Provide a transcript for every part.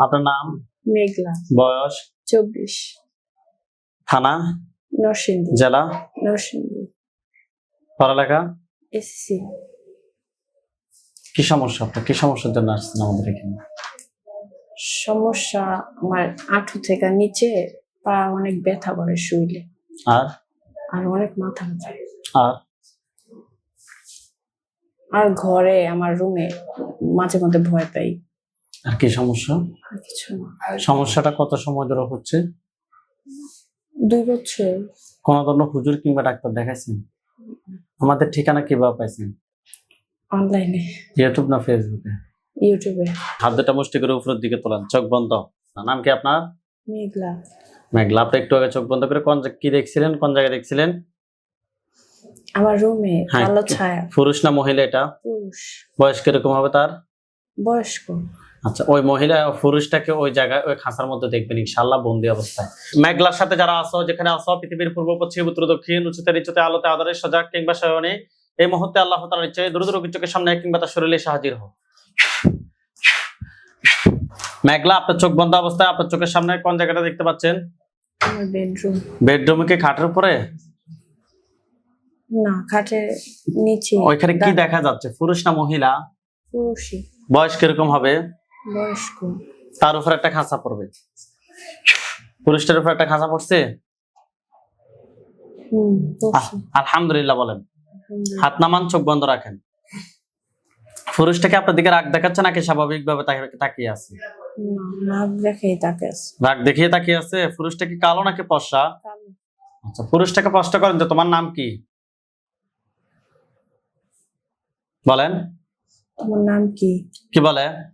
আপনার নাম? মেঘলা। বয়স? চব্বিশ। থানা? নরসিংদী। জেলা? নরসিংদী। পড়ালেখা? এসএসসি। কি সমস্যা? আপনার কি সমস্যার জন্য আসছেন আমাদের এখানে? সমস্যা আমার আঁঠু থেকে নিচে পা অনেক ব্যথা করে শুইলে আর? আর অনেক মাথা ব্যথা। আর? আর ঘরে আমার রুমে মাঝে মধ্যে ভয় পাই। আর কি সমস্যা? কিছু না। সমস্যাটা কত সময় ধরে হচ্ছে? দুই বছর। কোন ধরনের হুজুর কিংবা ডাক্তার দেখাইছেন? আমাদের ঠিকানা কীভাবে পাইছেন? অনলাইনে। ইউটিউব না ফেসবুকে? ইউটিউবে। হাত দুটা মুষ্টি করে উপরের দিকে তোলান চোখ বন্ধ। নাম কি আপনার? মেঘলা। মেঘলা আপনি একটু আগে চোখ বন্ধ করে কোন জা- কি দেখছিলেন? কোন জায়গায় দেখছিলেন? আমার রুমে হ্যাঁ, কালো ছায়া। পুরুষ না মহিলা এটা? পুরুষ। বয়স কীরকম হবে তার? বয়স্ক। আচ্ছা ওই মহিলা পুরুষটাকে ওই জায়গায় ওই খাঁচার মধ্যে দেখবেন ইনশাল্লাহ বন্দি অবস্থায়। মেঘলার সাথে যারা আসো যেখানে আসো পৃথিবীর পূর্ব পশ্চিম উত্তর দক্ষিণ উচ্চতে নিচুতে আলোতে আদরে সজাগ কিংবা শয়নে এই মুহূর্তে আল্লাহ তালার ইচ্ছে দ্রুত রোগীর চোখের সামনে কিংবা তার শরীরে হাজির হোক। মেঘলা আপনার চোখ বন্ধ অবস্থায় আপনার চোখের সামনে কোন জায়গাটা দেখতে পাচ্ছেন? বেডরুম বেডরুমে কি খাটের উপরে? না খাটের নিচে। ওইখানে কি দেখা যাচ্ছে পুরুষ না মহিলা? পুরুষই। বয়স কীরকম হবে? বয়স্ক। তার উপর একটা খাঁচা পড়বে। পুরুষটার উপর একটা খাঁচা পড়ছে। আলহামদুলিল্লাহ বলেন। হাত নামান চোখ বন্ধ রাখেন। পুরুষটাকে আপনার দিকে রাগ দেখাচ্ছে নাকি স্বাভাবিক ভাবে তাকিয়ে আছে? রাগ দেখিয়ে তাকিয়ে আছে? পুরুষটা কি কালো নাকি পশা আচ্ছা পুরুষটাকে প্রশ্ন করেন যে তোমার নাম কি? বলেন। তোমার নাম কি? কি বলে?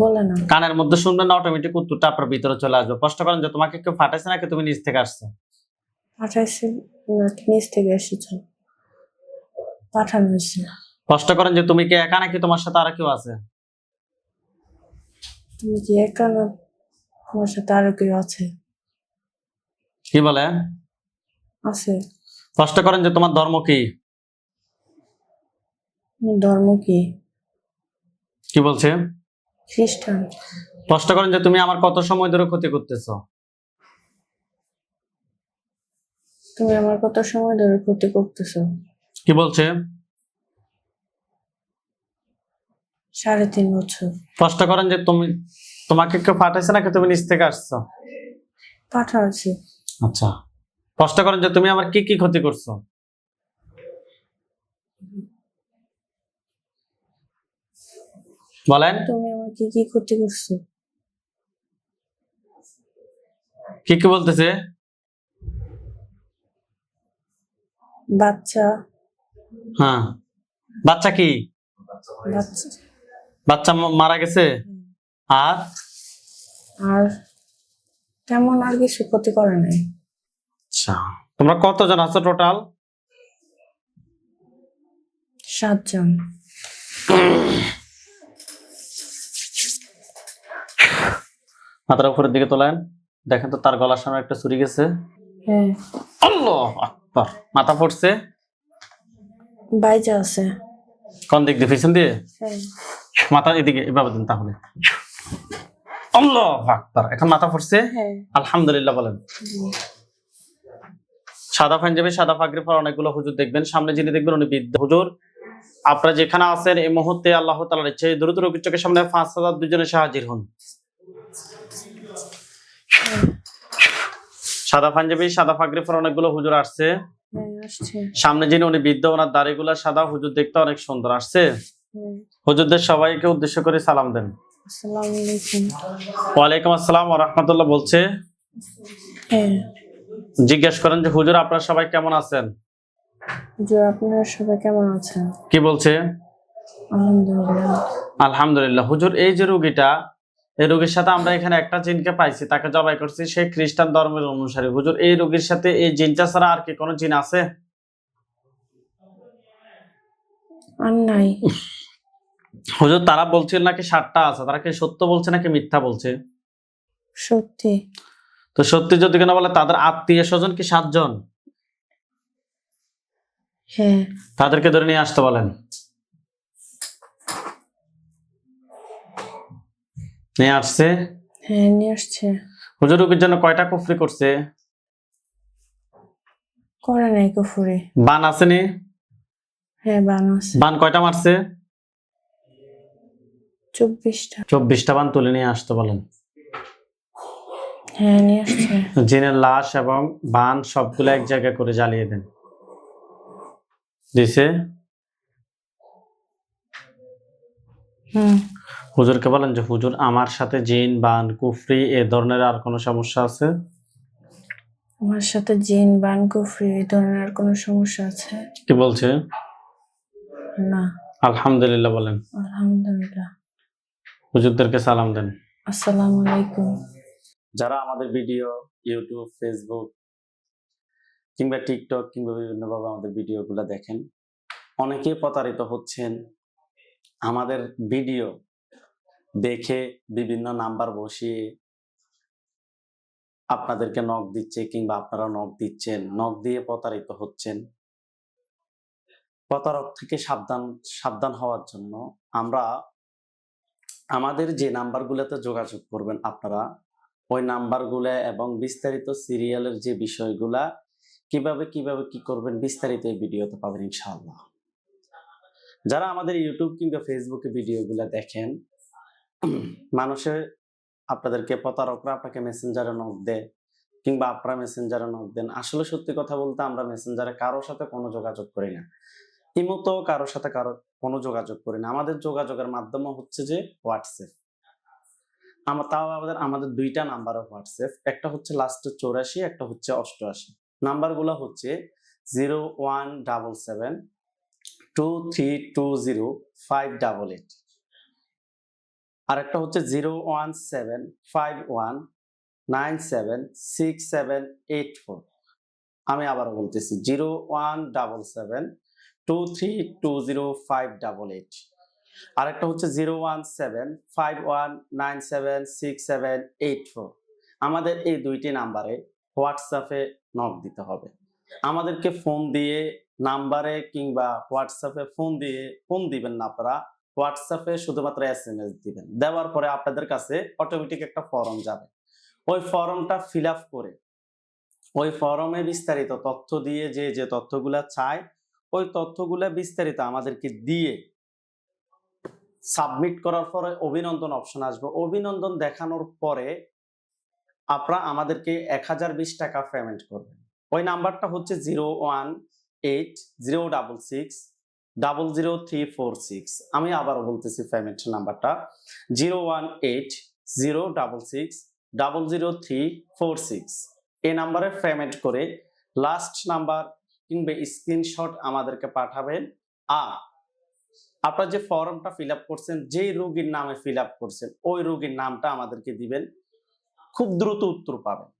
বলে না। কানের মধ্যে শুনবেন না অটোমেটিক উত্তরটা আপনার ভিতরে চলে আসবে। প্রশ্ন করেন যে তোমাকে কেউ ফাটাইছে নাকি তুমি নিজ থেকে আসছো? পাঠাইছে নাকি নিচ থেকে এসেছ? পাঠানো হয়েছে। প্রশ্ন করেন যে তুমি কি একা নাকি তোমার সাথে আর কেউ আছে? তুমি কি একা না তোমার সাথে আরও কেউ আছে? কি বলে? আছে। প্রশ্ন করেন যে তোমার ধর্ম কি? ধর্ম কি? কি বলছে? খ্রিস্টান। প্রশ্ন করেন যে তুমি আমার কত সময় ধরে ক্ষতি করতেছো? তুমি আমার কত সময় ধরে ক্ষতি করতেছো? কি বলছে? সাড়ে তিন বছর। প্রশ্ন করেন যে তুমি তোমাকে কেউ পাঠাইছে নাকি তুমি নিজ থেকে আসছো? পাঠাচ্ছি আচ্ছা। প্রশ্ন করেন যে তুমি আমার কি কি ক্ষতি করছ? বলেন। তুমি আমার কি কি ক্ষতি করছ? কি কি বলতেছে? বাচ্চা। হ্যাঁ। বাচ্চা কি? বাচ্চা। বাচ্চা মারা গেছে? আর? আর তেমন আর কিছু ক্ষতি করে নাই। আচ্ছা। তোমরা কতজন আছো টোটাল? সাতজন। মাথার উপরের দিকে তোলেন। দেখেন তো তার গলার সামনে একটা চুরি গেছে। হ্যাঁ। আল্লাহ আকবার। মাথা পড়ছে? বাইজা আছে। কোন দিক দিয়ে? পিছন দিয়ে? হ্যাঁ। মাথা এদিকে এভাবে দিন তাহলে। আল্লাহ আকবার। এখন মাথা পড়ছে? হ্যাঁ। আলহামদুলিল্লাহ বলেন। সাদা পাঞ্জাবি সাদা পাগড়ি পরা অনেকগুলো হুজুর দেখবেন। সামনে যিনি দেখবেন উনি বিদ্যা হুজুর। আপনারা যেখানে আছেন এই মুহূর্তে আল্লাহ তালার ইচ্ছে দ্রুত রোগীর চোখের সামনে পাঁচ হাজার দুজনে সে হাজির হন। সাদা পাঞ্জাবি সাদা পাগড়ি পরা অনেকগুলো হুজুর আসছে। হ্যাঁ সামনে যিনি উনি বৃদ্ধ ওনার দাড়িগুলা সাদা হুজুর দেখতে অনেক সুন্দর আসছে? হ্যাঁ। হুজুরদের সবাইকে উদ্দেশ্য করে সালাম দেন। ওয়ালাইকুম আসসালাম রহমতুল্লাহ বলছে। হ্যাঁ। জিজ্ঞেস করেন যে হুজুর আপনারা সবাই কেমন আছেন? আপনারা সবাই কেমন আছেন? কি বলছে? আলহামদুলিল্লাহ। আলহামদুলিল্লাহ। হুজুর এই যে রোগীটা এই রোগীর সাথে আমরা এখানে একটা জিনকে পাইছি তাকে জবাই করছি সে খ্রিস্টান ধর্মের অনুসারী। হুজুর এই রোগীর সাথে এই জিনটা ছাড়া আর কি কোনো জিন আছে? আর নাই। হুজুর তারা বলছিল নাকি সাতটা আছে তারা কি সত্য বলছে নাকি মিথ্যা বলছে? সত্যি। তো সত্যি যদি কেন বলে তাদের আত্মীয় স্বজন কি সাতজন? হ্যাঁ। তাদেরকে ধরে নিয়ে আসতে বলেন। নিয়ে আসছে? হ্যাঁ নিয়ে আসছে। হুজুর রুগীর জন্য কয়টা কুফরি করছে? করে নাই কুফুরি। বান আসেনি হ্যাঁ বানাস বান কয়টা মারছে? চব্বিশটা। চব্বিশটা বান তুলে নিয়ে আসতে বলেন। হ্যাঁ নিয়ে আসছে। জিনের লাশ এবং বান সবগুলো এক জায়গায় করে জ্বালিয়ে দেন। দিছে? হুম। হুজুরকে বলেন যে হুজুর আমার সাথে জিন বান কুফরি এ ধরনের আর কোনো সমস্যা আছে? আমার সাথে জিন বান কুফরি এই ধরনের আর কোনো সমস্যা আছে? কি বলছে? না। আলহামদুলিল্লাহ বলেন। আলহামদুলিল্লাহ। হুজুরদেরকে সালাম দেন। আসসালামু আলাইকুম। যারা আমাদের ভিডিও ইউটিউব ফেসবুক কিংবা টিকটক কিংবা বিভিন্নভাবে আমাদের ভিডিওগুলো দেখেন অনেকে প্রতারিত হচ্ছেন আমাদের ভিডিও দেখে বিভিন্ন নাম্বার বসিয়ে আপনাদেরকে নখ দিচ্ছে কিংবা আপনারা নখ দিচ্ছেন। নখ দিয়ে প্রতারিত হচ্ছেন। প্রতারক থেকে সাবধান সাবধান হওয়ার জন্য আমরা আমাদের যে নাম্বারগুলোতে যোগাযোগ করবেন আপনারা, ওই নাম্বারগুলো এবং বিস্তারিত সিরিয়ালের যে বিষয়গুলা, কীভাবে কীভাবে, কি করবেন বিস্তারিত এই ভিডিওতে পাবেন ইনশাআল্লাহ। যারা আমাদের ইউটিউব কিংবা ফেসবুকে ভিডিওগুলো দেখেন মানুষের, আপনাদেরকে প্রতারকরা আপনাকে মেসেঞ্জারে নক দেয় কিংবা আপনারা মেসেঞ্জারে নক দেন। আসলে সত্যি কথা বলতে আমরা মেসেঞ্জারে কারোর সাথে কোনো যোগাযোগ করি না। ইমতো কারোর সাথে কারও, কোনো যোগাযোগ করি না। আমাদের যোগাযোগের মাধ্যম হচ্ছে যে হোয়াটসঅ্যাপ। আমার তাও আমাদের আমাদের দুইটা নাম্বার হোয়াটসঅ্যাপ। একটা হচ্ছে লাস্টে চৌরাশি, একটা হচ্ছে অষ্টআশি। নাম্বারগুলো হচ্ছে zero one double seven two three two zero five double eight আর একটা হচ্ছে zero one seven five one nine seven six seven eight four. আমি আবার বলতেছি, zero one double seven two three two zero five double eight. আরেকটা হচ্ছে zero one seven five one nine seven six seven eight four. আমাদের এই দুইটি নাম্বারে হোয়াটসঅ্যাপে নক দিতে হবে। আমাদেরকে ফোন দিয়ে নাম্বারে কিংবা হোয়াটসঅ্যাপে ফোন দিয়ে, ফোন দিবেন না আপনারা। হোয়াটসঅ্যাপে শুধুমাত্র এস এম এস দিবেন। দেওয়ার পরে আপনাদের কাছে অটোমেটিক একটা ফর্ম যাবে। ওই ফর্মটা ফিল আপ করে, ওই ফর্মে বিস্তারিত তথ্য দিয়ে যে যে তথ্যগুলা চায়, ওই তথ্যগুলা বিস্তারিত আমাদেরকে দিয়ে সাবমিট করার পরে অভিনন্দন অপশন আসবে। অভিনন্দন দেখানোর পরে আপনারা আমাদেরকে এক হাজার বিশ টাকা পেমেন্ট করবেন। ওই নাম্বারটা হচ্ছে zero one eight zero double six double zero three four six আমি আবার বলতেছি পেমেন্ট নাম্বারটা। Zero one eight zero double six double zero three four six এই নাম্বারে পেমেন্ট করে লাস্ট নাম্বার কিংবা স্ক্রিনশট আমাদেরকে পাঠাবেন। আর আপনার যে ফর্মটা ফিল করছেন, যেই রোগীর নামে ফিল করছেন, ওই রোগীর নামটা আমাদেরকে দিবেন। খুব দ্রুত উত্তর পাবেন।